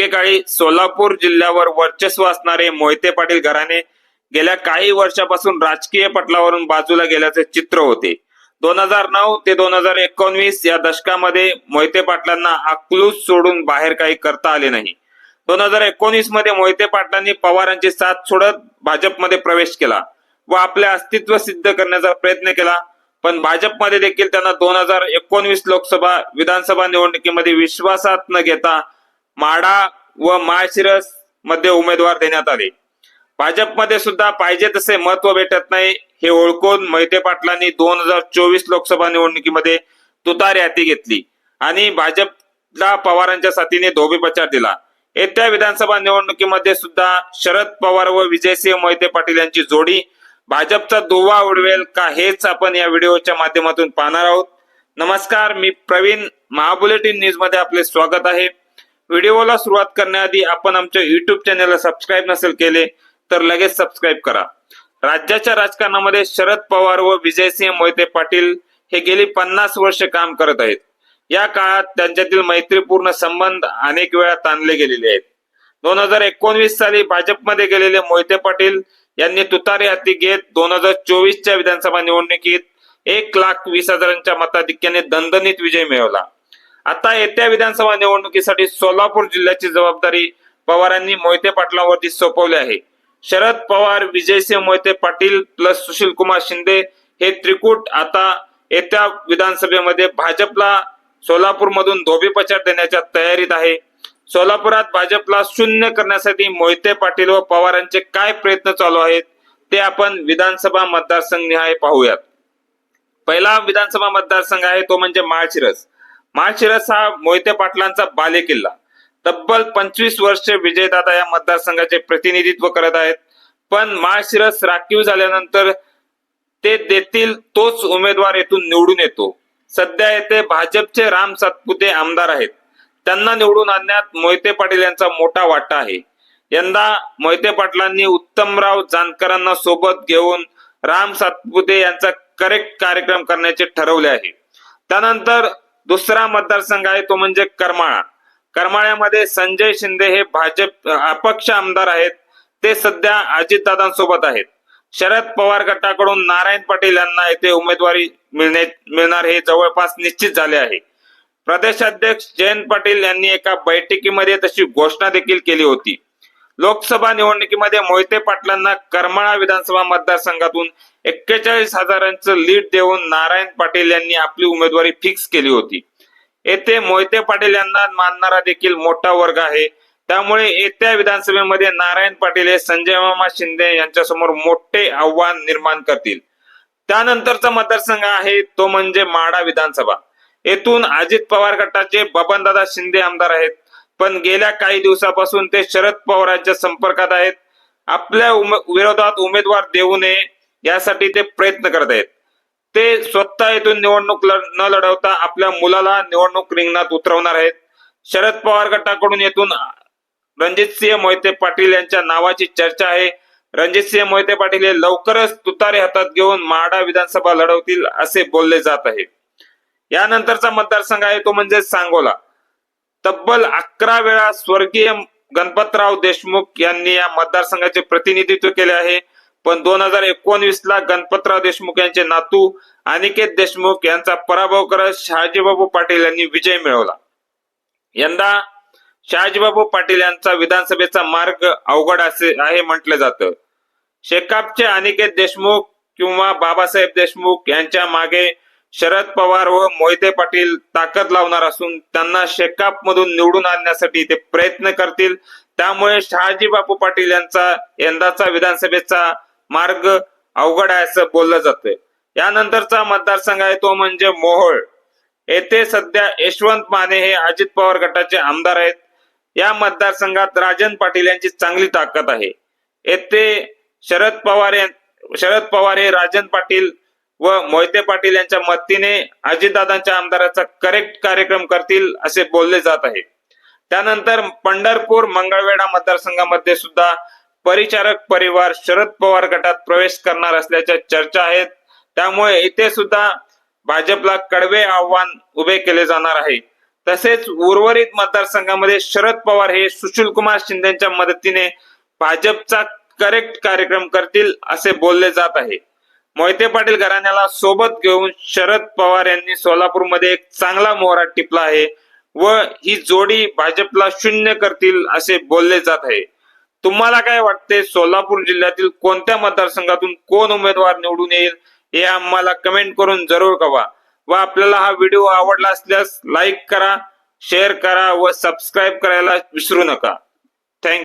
एकेकाळी सोलापूर जिल्ह्यावर वर्चस्व असणारे मोहिते पाटील घराणे गेल्या काही वर्षापासून राजकीय पटलावरून बाजूला गेल्याचे चित्र होते. दोन हजार नऊ ते दोन हजार एकोणवीस या दशकामध्ये मोहिते पाटलांना अकलूज सोडून बाहेर काही करता आले नाही. दोन हजार एकोणीसमध्ये मोहिते पाटलांनी पवारांची साथ सोडत भाजपमध्ये प्रवेश केला व आपले अस्तित्व सिद्ध करण्याचा प्रयत्न केला. पण भाजपमध्ये देखील त्यांना दोन हजार एकोणवीस लोकसभा विधानसभा निवडणुकीमध्ये विश्वासात न घेता माडा व माळशिरसमध्ये उमेदवार देण्यात आले. भाजपमध्ये सुद्धा पाहिजे तसे महत्त्व भेटत नाही हे ओळखून मोहिते पाटलांनी दोन हजार चोवीस लोकसभा निवडणुकीमध्ये तुतारी हाती घेतली आणि भाजपला पवारांच्या साथीने धोबीपचार दिला. येत्या विधानसभा निवडणुकीमध्ये सुद्धा शरद पवार व विजयसिंह मोहिते पाटील यांची जोडी भाजपचा दुवा उडवेल का हेच आपण या व्हिडिओच्या माध्यमातून पाहणार आहोत. नमस्कार मी प्रवीण महाबुलेटिन न्यूजमध्ये आपले स्वागत आहे. व्हिडिओला सुरुवात करण्याआधी आपण आमच्या युट्यूब चॅनलला सबस्क्राईब नसेल केले तर लगेच सबस्क्राईब करा. राज्याच्या राजकारणामध्ये शरद पवार व विजयसिंह मोहिते पाटील हे गेली पन्नास वर्ष काम करत आहेत. या काळात त्यांच्यातील मैत्रीपूर्ण संबंध अनेक वेळा ताणले गेलेले आहेत. दोन हजार एकोणवीस साली भाजपमध्ये गेलेले मोहिते पाटील यांनी तुतारी हाती घेत दोन हजार चोवीसच्या विधानसभा निवडणुकीत एक लाख वीस हजारांच्या मताधिक्याने दणदणीत विजय मिळवला. आता येत्या विधानसभा निवडणुकीसाठी सोलापूर जिल्ह्याची जबाबदारी पवारांनी मोहिते पाटलांवरती सोपवली आहे. शरद पवार विजयसिंह मोहिते पाटील प्लस सुशील कुमार शिंदे हे त्रिकूट आता येत्या विधानसभेमध्ये भाजपला सोलापूर मधून देण्याच्या तयारीत आहे. सोलापुरात भाजपला शून्य करण्यासाठी मोहिते पाटील व पवारांचे काय प्रयत्न चालू आहेत ते आपण विधानसभा मतदारसंघ निहाय पाहूयात. पहिला विधानसभा मतदारसंघ आहे तो म्हणजे माळशिरस. माळशिरस हा मोहिते पाटलांचा बालेकिल्ला. तब्बल पंचवीस वर्ष विजयदादा या मतदारसंघाचे प्रतिनिधित्व करत आहेत. पण माळशिरस राखीव झाल्यानंतर ते देतील तोच उमेदवार येथून निवडून येतो. सध्या येथे भाजपचे राम सातपुते आमदार आहेत. त्यांना निवडून आणण्यात मोहिते पाटील यांचा मोठा वाटा आहे. यंदा मोहिते पाटलांनी उत्तमराव जानकरांना सोबत घेऊन राम सातपुते यांचा करेक्ट कार्यक्रम करण्याचे ठरवले आहे. त्यानंतर दुसरा मतदारसंघ आहे तो म्हणजे करमाळा. करमाळ्यामध्ये संजय शिंदे हे भाजप अपक्ष आमदार आहेत. ते सध्या अजितदादांसोबत आहेत. शरद पवार गटाकडून नारायण पाटील यांना येथे उमेदवारी मिळणे मिळणार हे जवळपास निश्चित झाले आहे. प्रदेशाध्यक्ष जयंत पाटील यांनी एका बैठकीमध्ये तशी घोषणा देखील केली होती. लोकसभा निवडणुकीमध्ये मोहिते पाटलांना करमाळा विधानसभा मतदारसंघातून एक्केचाळीस हजारांचं लीड देऊन नारायण पाटील यांनी आपली उमेदवारी फिक्स केली होती. येथे मोहिते पाटील यांना मानणारा देखील मोठा वर्ग आहे. त्यामुळे येत्या विधानसभेमध्ये नारायण पाटील हे संजय मामा शिंदे यांच्यासमोर मोठे आव्हान निर्माण करतील. त्यानंतरचा मतदारसंघ आहे तो म्हणजे माडा विधानसभा. येथून अजित पवार गटाचे बबनदादा शिंदे आमदार आहेत. पण गेल्या काही दिवसापासून ते शरद पवारांच्या संपर्कात आहेत. आपल्या उमे- विरोधात उमेदवार देऊ नये यासाठी ते प्रयत्न करत आहेत. ते स्वतः येथून निवडणूक न लढवता आपल्या मुलाला निवडणूक रिंगणात उतरवणार आहेत. शरद पवार गटाकडून येथून रणजितसिंह मोहिते पाटील यांच्या नावाची चर्चा आहे. रणजितसिंह मोहिते पाटील हे लवकरच तुतारे हातात घेऊन माडा विधानसभा लढवतील असे बोलले जात आहे. यानंतरचा मतदारसंघ आहे तो म्हणजे सांगोला. तब्बल अकरा वेळा स्वर्गीय गणपतराव देशमुख यांनी या मतदारसंघाचे प्रतिनिधित्व केले आहे. पण दोन हजार एकोणवीस ला गणपतराव देशमुख यांचे नातू अनिकेत देशमुख यांचा पराभव करत शहाजीबाबू पाटील यांनी विजय मिळवला. यंदा शहाजीबाबू पाटील यांचा विधानसभेचा मार्ग अवघड असे आहे म्हटलं जातं. शेकापचे अनिकेत देशमुख किंवा बाबासाहेब देशमुख यांच्या मागे शरद पवार व मोहिते पाटील ताकद लावणार असून त्यांना शेकाप मधून निवडून आणण्यासाठी ते प्रयत्न करतील. त्यामुळे शहाजी बापू पाटील यांचा यंदाचा विधानसभेचा मार्ग अवघड आहे असं बोललं जातंय. यानंतरचा मतदारसंघ आहे तो म्हणजे मोहोळ. येथे सध्या यशवंत माने हे अजित पवार गटाचे आमदार आहेत. या मतदारसंघात राजन पाटील यांची चांगली ताकद आहे. येथे शरद पवार शरद पवार हे राजन पाटील व मोहिते पाटील यांच्या मदतीने अजितदादांच्या आमदाराचा करेक्ट कार्यक्रम करतील असे बोलले जात आहे. त्यानंतर पंढरपूर मंगळवेढा मतदारसंघामध्ये सुद्धा परिचारक परिवार शरद पवार गटात प्रवेश करणार असल्याच्या चर्चा आहेत. त्यामुळे इथे सुद्धा भाजपला कडवे आव्हान उभे केले जाणार आहे. तसेच उर्वरित मतदारसंघामध्ये शरद पवार हे सुशील कुमार शिंदेच्या मदतीने भाजपचा करेक्ट कार्यक्रम करतील असे बोलले जात आहे. मोहिते पाटील घराण्याला सोबत घेऊन शरद पवार यांनी सोलापूरमध्ये एक चांगला मोहरा टिपला आहे व ही जोडी भाजपला शून्य करतील असे बोलले जात आहे. तुम्हाला काय वाटते? सोलापूर जिल्ह्यातील कोणत्या मतदारसंघातून कोण उमेदवार निवडून येईल? हे आम्हाला कमेंट करून जरूर कळवा. व आपल्याला हा व्हिडिओ आवडला असल्यास लाईक करा शेअर करा व सबस्क्राईब करायला विसरू नका.